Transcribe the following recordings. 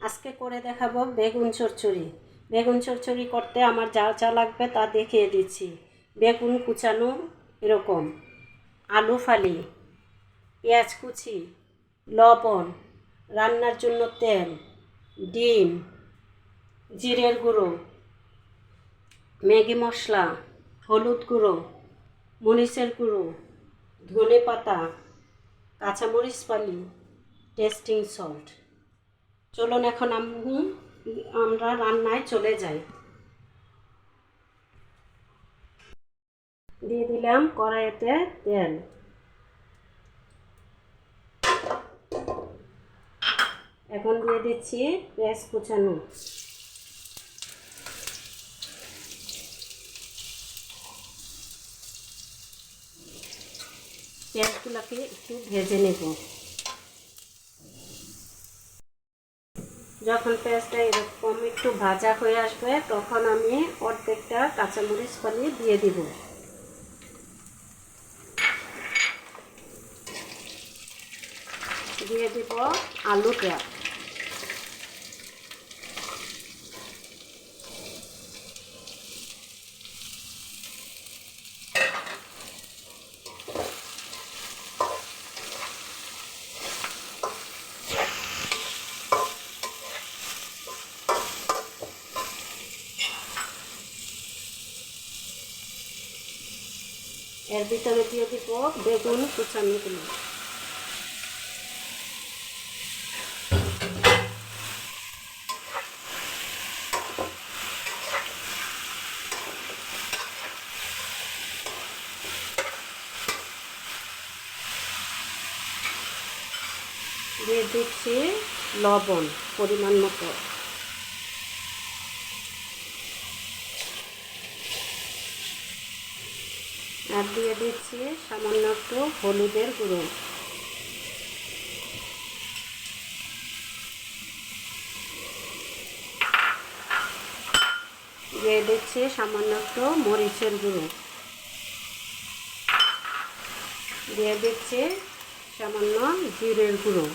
আজকে করে দেখাবো বেগুন চচ্চড়ি বেগুন চচ্চড়ি করতে আমার যা যা লাগবে তা দেখিয়ে দিচ্ছি। বেগুন কুচানো এরকম। আলু ফালি, পেঁয়াজ কুচি, লবণ, রান্নার জন্য তেল, ডিম, জিরের গুঁড়ো, ম্যাগি মশলা, হলুদ গুঁড়ো, মরিচের গুঁড়ো ধনে পাতা কাঁচামরিচ পালি টেস্টিং সল্ট। চলুন এখন আমি আমরা রান্নায় চলে যাই। দিয়ে দিলাম কড়াইতে তেল। এখন দিয়ে দিচ্ছি পেঁয়াজ কুচানো। পেঁয়াজগুলোকে একটু ভেজে নেব। যখন পেঁয়াজটা এরকম একটু ভাজা হয়ে আসবে, তখন আমি অর্ধেকটা কাঁচামরিচ পানি দিয়ে দিব। দিয়ে দিব আলুটা এর ভিতরে দিয়ে দিব বেগুন কুচানোগুলো দিয়ে দিচ্ছি লবণ পরিমাণ মতো। আর দিয়ে দিচ্ছি সামান্য একটু হলুদের গুঁড়ো। দিয়ে দিচ্ছি সামান্য একটু মরিচের গুঁড়ো। দিয়ে দিচ্ছি সামান্য জিরের গুঁড়ো।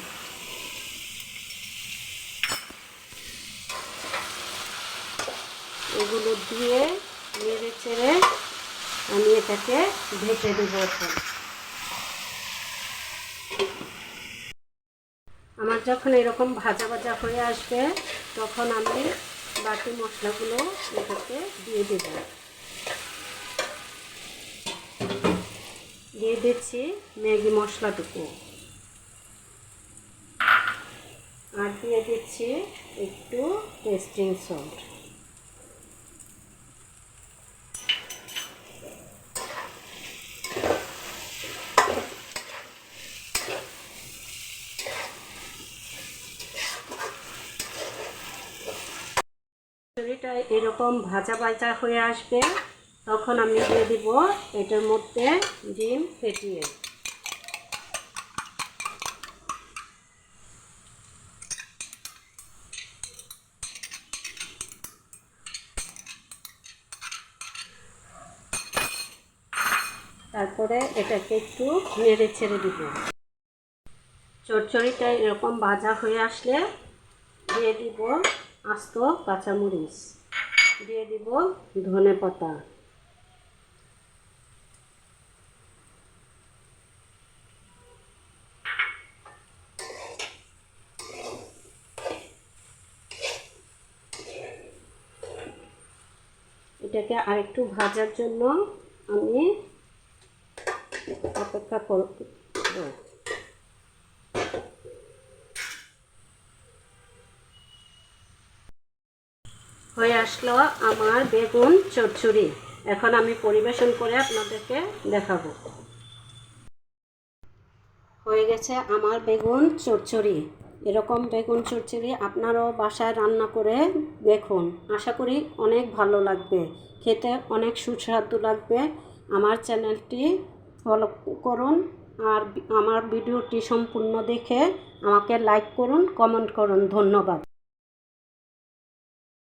এগুলো দিয়ে নেড়ে চেড়ে আমি এটাকে ঢেকে দেবো এখন। আমার যখন এরকম ভাজা ভাজা হয়ে আসবে, তখন আমি বাকি মশলাগুলো এটাকে দিয়ে দেব। দিয়ে দিচ্ছি ম্যাগি মশলাটুকু। আর দিয়ে দিচ্ছি একটু টেস্টিং সল্ট। চুরিটা এরকম ভাজা ভাজা হয়ে আসবে, তখন আমি দিয়ে দিব এটার মধ্যে ডিম ফেটিয়ে। তারপরে এটাকে একটু নেড়ে ছেড়ে দিব। চচ্চড়িটা এরকম ভাজা হয়ে আসলে দিয়ে দিব আস্ত কাঁচামরিচ। দিয়ে দিব ধনে পাতা। এটাকে আরেকটু ভাজার জন্য আমি অপেক্ষা করব। হয়ে আসলো আমার বেগুন চচ্চড়ি। এখন আমি পরিবেশন করে আপনাদেরকে দেখাবো। হয়ে গেছে আমার বেগুন চচ্চড়ি। এরকম বেগুন চচ্চড়ি আপনারাও বাসায় রান্না করে দেখুন। আশা করি অনেক ভালো লাগবে। খেতে অনেক সুস্বাদু লাগবে। আমার চ্যানেলটি ফলো করুন আর আমার ভিডিওটি সম্পূর্ণ দেখে আমাকে লাইক করুন, কমেন্ট করুন। ধন্যবাদ।